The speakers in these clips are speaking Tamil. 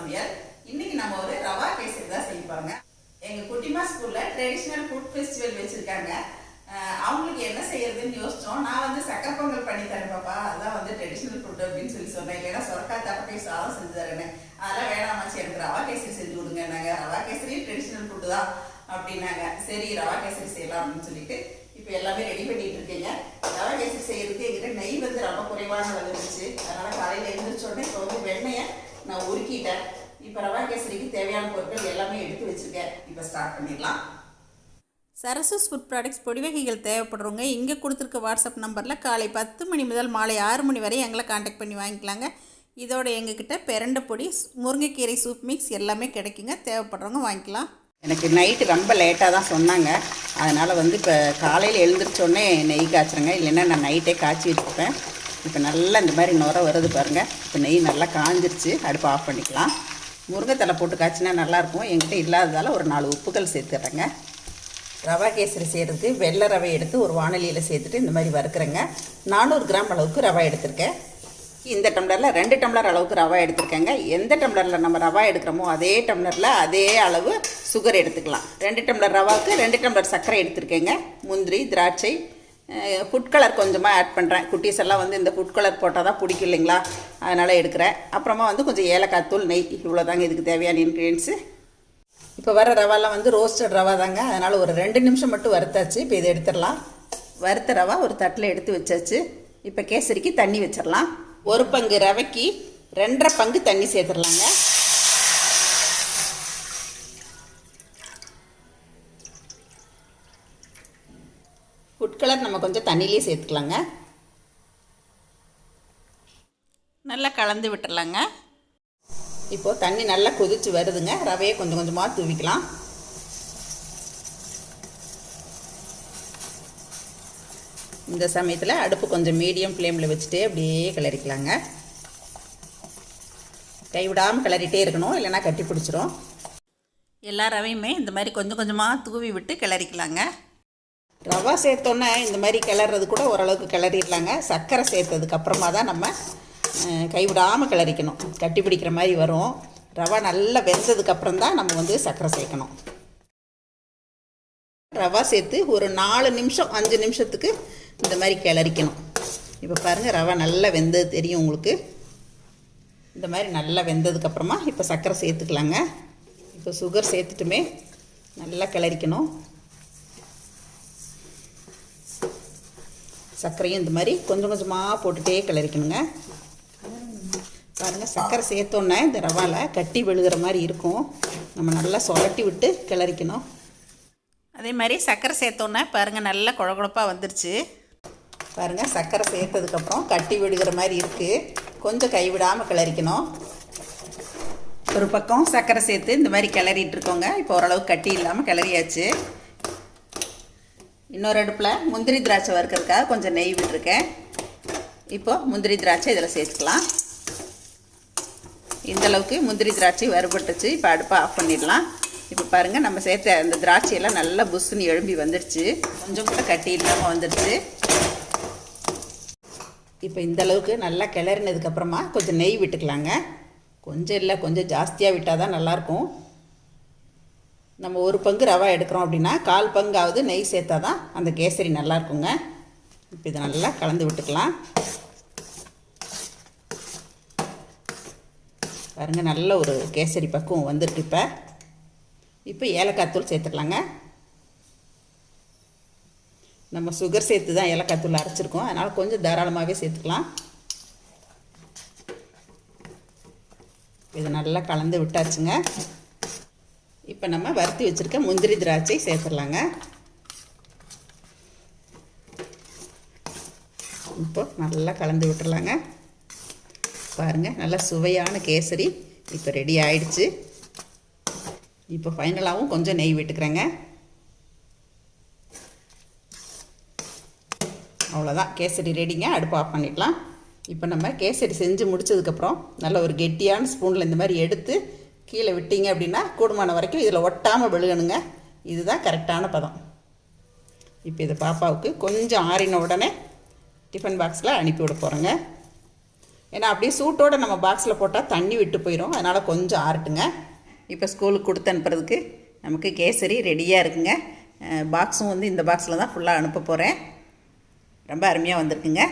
சமையல். இன்னைக்கு நம்ம ஒரு ரவா கேசரி தான் செய்ய எங்கள் எங்க குட்டிமா ஸ்கூல்ல ட்ரெடிஷ்னல் ஃபுட் ஃபெஸ்டிவல் வச்சிருக்காங்க. அவங்களுக்கு என்ன செய்யறதுன்னு யோசிச்சோம். நான் வந்து சக்கரை பொங்கல் பண்ணி தரேன் பாப்பா. அதான் வந்து ட்ரெடிஷ்னல் ஃபுட் அப்படின்னு சொல்லி சொன்னேன். இல்லைன்னா சொர்க்கா தப்பக்கை சாதம் செஞ்சு தரேன்னு. அதெல்லாம் வேணாமாச்சு எனக்கு ரவா கேசரி செஞ்சு கொடுங்க நாங்கள் ரவா கேசரி ட்ரெடிஷ்னல் ஃபுட்டு தான் அப்படின்னாங்க. சரி ரவா கேசரி செய்யலாம் அப்படின்னு சொல்லிட்டு இப்போ எல்லாமே ரெடி பண்ணிட்டு இருக்கீங்க. ரவா கேசரி செய்யறதுக்கு எங்கிட்ட நெய் வந்து ரொம்ப குறைவான அளவு இருந்துச்சு. அதனால காலையில் எழுந்திரிச்ச உடனே இப்போ வந்து வெண்ணெயை நான் உருக்கிட்டேன். இப்போ ரவா கேசரிக்கு தேவையான பொருட்கள் எல்லாமே எடுத்து வச்சிருக்கேன். இப்போ ஸ்டார்ட் பண்ணிடலாம். சரசஸ் ஃபுட் ப்ராடக்ட்ஸ் பொடி வகைகள் தேவைப்படுறவங்க இங்கே கொடுத்துருக்க வாட்ஸ்அப் நம்பரில் காலை பத்து மணி முதல் மாலை ஆறு மணி வரை எங்களை காண்டாக்ட் பண்ணி வாங்கிக்கலாங்க. இதோட எங்ககிட்ட பெரண்டை பொடி முருங்கைக்கீரை சூப் மிக்ஸ் எல்லாமே கிடைக்குங்க. தேவைப்படுறவங்க வாங்கிக்கலாம். எனக்கு நைட்டு ரொம்ப லேட்டாக தான் சொன்னாங்க. அதனால் வந்து இப்போ காலையில் எழுந்திரிச்சோடனே நெய் காய்ச்சுறேங்க. இல்லைன்னா நான் நைட்டே காய்ச்சி வச்சுருப்பேன் இப்போ நல்லா இந்த மாதிரி நுர வருது பாருங்கள் இப்போ நெய் நல்லா காஞ்சிருச்சு. அடுப்பு ஆஃப் பண்ணிக்கலாம். முருங்கைத்தலை போட்டு காய்ச்சினா நல்லாயிருக்கும். என்கிட்ட இல்லாததால் ஒரு நாலு உப்புகள் சேர்த்துட்றேங்க ரவா கேசரி செய்கிறதுக்கு வெள்ளை ரவை எடுத்து ஒரு வானலியில் சேர்த்துட்டு இந்த மாதிரி வறுக்கிறேங்க. நானூறு கிராம் அளவுக்கு ரவா எடுத்திருக்கேன். இந்த டம்ளரில் ரெண்டு டம்ளர் அளவுக்கு ரவா எடுத்திருக்கேங்க. எந்த டம்ளரில் நம்ம ரவா எடுக்கிறோமோ அதே டம்ளரில் அதே அளவு சுகர் எடுத்துக்கலாம். ரெண்டு டம்ளர் ரவாவுக்கு ரெண்டு டம்ளர் சர்க்கரை எடுத்திருக்கேங்க. முந்திரி திராட்சை ஃபுட் கலர் கொஞ்சமாக ஆட் பண்ணுறேன் குட்டீஸ் எல்லாம் வந்து இந்த ஃபுட் கலர் போட்டால் தான் பிடிக்கும் இல்லைங்களா? அதனால் எடுக்கிறேன். அப்புறமா வந்து கொஞ்சம் ஏலக்காய் தூள் நெய் இவ்வளோதாங்க இதுக்கு தேவையான இன்க்ரீடியன்ஸு இப்போ வர ரவாலாம் வந்து ரோஸ்டட் ரவா தாங்க. அதனால் ஒரு ரெண்டு நிமிஷம் மட்டும் வறுத்தாச்சு. இப்போ இதை எடுத்துடலாம். வறுத்த ரவா ஒரு தட்டில் எடுத்து வச்சாச்சு. இப்போ கேசரிக்கு தண்ணி வச்சிடலாம். ஒரு பங்கு ரவைக்கு ரெண்டரை பங்கு தண்ணி சேர்த்துடலாங்க ஃபுட் கலர் நம்ம கொஞ்சம் தண்ணியிலே சேர்த்துக்கலாங்க. நல்லா கலந்து விட்டுறலாங்க இப்போது தண்ணி நல்லா கொதிச்சு வருதுங்க. ரவையை கொஞ்சம் கொஞ்சமாக தூவிக்கலாம். இந்த சமயத்தில் அடுப்பு கொஞ்சம் மீடியம் ஃப்ளேமில் வச்சுட்டு அப்படியே கிளறிக்கலாங்க. கைவிடாமல் கிளறிட்டே இருக்கணும். இல்லைன்னா கட்டி பிடிச்சிரும். எல்லா ரவையுமே இந்த மாதிரி கொஞ்சம் கொஞ்சமாக தூவி விட்டு கிளறிக்கலாங்க. ரவா சேர்த்தோன்னே இந்த மாதிரி கிளறது கூட ஓரளவுக்கு கிளறிடலாங்க. சர்க்கரை சேர்த்ததுக்கு அப்புறமா தான் நம்ம கைவிடாமல் கிளறிக்கணும். கட்டி பிடிக்கிற மாதிரி வரும். ரவா நல்லா வெந்ததுக்கப்புறம் தான் நம்ம வந்து சர்க்கரை சேர்க்கணும். ரவா சேர்த்து ஒரு நாலு நிமிஷம் அஞ்சு நிமிஷத்துக்கு இந்த மாதிரி கிளறிக்கணும். இப்போ பாருங்கள் ரவா நல்லா வெந்தது தெரியும் உங்களுக்கு. இந்த மாதிரி நல்லா வெந்ததுக்கப்புறமா இப்போ சர்க்கரை சேர்த்துக்கலாங்க. இப்போ சுகர் சேர்த்துட்டுமே நல்லா கிளறிக்கணும். சர்க்கரையும் இந்த மாதிரி கொஞ்சம் கொஞ்சமாக போட்டுகிட்டே கிளறிக்கணுங்க. பாருங்கள் சர்க்கரை சேர்த்தோன்னே இந்த ரவாவில் கட்டி விழுகிற மாதிரி இருக்கும். நம்ம நல்லா சொலட்டி விட்டு கிளறிக்கணும். அதே மாதிரி சர்க்கரை சேர்த்தோன்னே பாருங்கள் நல்லா குழகுழப்பாக வந்துருச்சு. பாருங்கள் சர்க்கரை சேர்த்ததுக்கப்புறம் கட்டி விடுகிற மாதிரி இருக்குது கொஞ்சம் கைவிடாமல் கிளறிக்கணும். ஒரு பக்கம் சர்க்கரை சேர்த்து இந்த மாதிரி கிளறிட்டு இருக்கோங்க. இப்போ ஓரளவு கட்டி இல்லாமல் கிளறியாச்சு. இன்னொரு அடுப்பில் முந்திரி திராட்சை வறுக்கிறதுக்காக கொஞ்சம் நெய் விட்டுருக்கேன். இப்போ முந்திரி திராட்சை இதில் சேர்த்துக்கலாம். இந்த அளவுக்கு முந்திரி திராட்சை வறுபட்டுச்சு. இப்போ அடுப்பை ஆஃப் பண்ணிடலாம். இப்போ பாருங்கள் நம்ம சேர்த்த அந்த திராட்சையெல்லாம் நல்லா புஷ்ஷுன்னு எழும்பி வந்துடுச்சு. கொஞ்சம் கூட கட்டி இல்லாமல் வந்துடுச்சு. இப்போ இந்த அளவுக்கு நல்லா கிளறினதுக்கப்புறமா கொஞ்சம் நெய் விட்டுக்கலாங்க. கொஞ்சம் இல்லை கொஞ்சம் ஜாஸ்தியாக விட்டால் தான் நல்லாயிருக்கும். நம்ம ஒரு பங்கு ரவா எடுக்கிறோம் அப்படின்னா கால் பங்காவது நெய் சேர்த்தா தான் அந்த கேசரி நல்லா இருக்குங்க. இப்போ இதை நல்லா கலந்து விட்டுக்கலாம். பாருங்கள் நல்ல ஒரு கேசரி பக்குவம் வந்துருக்கு இப்போ. இப்போ ஏலக்காய் தூள் சேர்த்துக்கலாங்க. நம்ம சுகர் சேர்த்து தான் ஏலக்காய் தூள் அரைச்சிருக்கோம். அதனால் கொஞ்சம் தாராளமாகவே சேர்த்துக்கலாம். இது நல்லா கலந்து விட்டாச்சுங்க. இப்போ நம்ம வறுத்து வச்சுருக்க முந்திரி திராட்சை சேர்த்துடலாங்க. இப்போ நல்லா கலந்து விட்டுறலாங்க பாருங்கள் நல்லா சுவையான கேசரி இப்போ ரெடி ஆயிடுச்சு. இப்போ ஃபைனலாகவும் கொஞ்சம் நெய் விட்டுக்கிறேங்க. அவ்வளோதான் கேசரி ரெடிங்க அடுப்பு ஆஃப் பண்ணிடலாம். இப்போ நம்ம கேசரி செஞ்சு முடிச்சதுக்கப்புறம் நல்ல ஒரு கெட்டியான ஸ்பூனில் இந்த மாதிரி எடுத்து கீழே விட்டீங்க அப்படின்னா கூடுமான வரைக்கும் இதில் ஒட்டாமல் விழுகணுங்க. இதுதான் கரெக்டான பதம். இப்போ இது பாப்பாவுக்கு கொஞ்சம் ஆறின உடனே டிஃபன் பாக்ஸில் அனுப்பி விட போகிறேங்க ஏன்னா அப்படியே சூட்டோட நம்ம பாக்ஸில் போட்டால் தண்ணி விட்டு போயிடும் அதனால் கொஞ்சம் ஆறட்டுங்க. இப்போ ஸ்கூலுக்கு கொடுத்து அனுப்புறதுக்கு நமக்கு கேசரி ரெடியாக இருக்குங்க. பாக்ஸும் வந்து இந்த பாக்ஸில் தான் ஃபுல்லாக அனுப்ப போகிறேன் ரொம்ப அருமையாக வந்திருக்குங்க.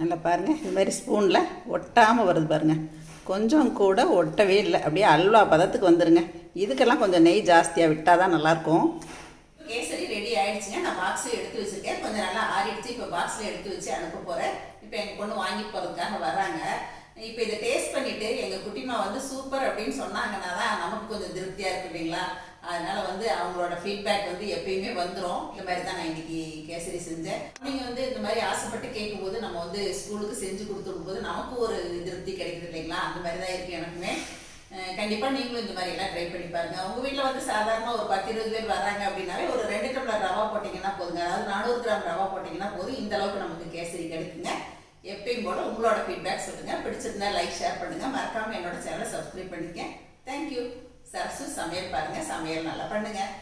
நல்லா பாருங்கள் இந்த மாதிரி ஸ்பூனில் ஒட்டாமல் வருது பாருங்கள் கொஞ்சம் கூட ஒட்டவே இல்லை. அப்படியே அல்வா பதத்துக்கு வந்துடுங்க இதுக்கெல்லாம் கொஞ்சம் நெய் ஜாஸ்தியாக விட்டால் தான் நல்லாயிருக்கும். கேசரி ரெடி ஆயிடுச்சுங்க. நான் பாக்ஸில் எடுத்து வச்சுருக்கேன். கொஞ்சம் நல்லா ஆறிடுச்சு. இப்போ பாக்ஸில் எடுத்து வச்சு அனுப்ப போகிறேன் இப்போ எங்கள் பொண்ணு வாங்கி போகிறதுக்காக வராங்க இப்போ இதை டேஸ்ட் பண்ணிவிட்டு எங்கள் குட்டிமா வந்து சூப்பர் அப்படின்னு சொன்னாங்கன்னா தான் நமக்கு கொஞ்சம் திருப்தியாக இருக்கு இல்லைங்களா? அதனால் வந்து அவங்களோட ஃபீட்பேக் வந்து எப்பயுமே வந்துடும் இந்த மாதிரி தான் நான் இன்னைக்கு கேசரி செஞ்சேன். நீங்கள் வந்து இந்த மாதிரி ஆசைப்பட்டு கேட்கும்போது நம்ம வந்து ஸ்கூலுக்கு செஞ்சு கொடுத்துருக்கும்போது நமக்கு ஒரு திருப்தி கிடைக்கிறது இல்லைங்களா அந்த மாதிரி தான் இருக்குது எனக்குமே. கண்டிப்பாக நீங்களும் இந்த மாதிரியெல்லாம் ட்ரை பண்ணி பாருங்கள் உங்கள் வீட்டில் வந்து சாதாரண ஒரு பத்து இருபது பேர் வராங்க அப்படின்னாவே ஒரு ரெண்டு டம்ளர் ரவா போட்டிங்கன்னா போதுங்க. அதாவது நானூறு கிராம் ரவா போட்டிங்கன்னா போதும். இந்த அளவுக்கு நமக்கு கேசரி கிடைக்குங்க. எப்பயும் போல உங்களோட ஃபீட்பேக் சொல்லுங்கள் பிடிச்சிருந்தா லைக் ஷேர் பண்ணுங்கள் மறக்காமல் என்னோட சேனலை சப்ஸ்கிரைப் பண்ணிக்க தேங்க்யூ சரசு சமையல் பாருங்கள் சமையல் நல்லா பண்ணுங்கள்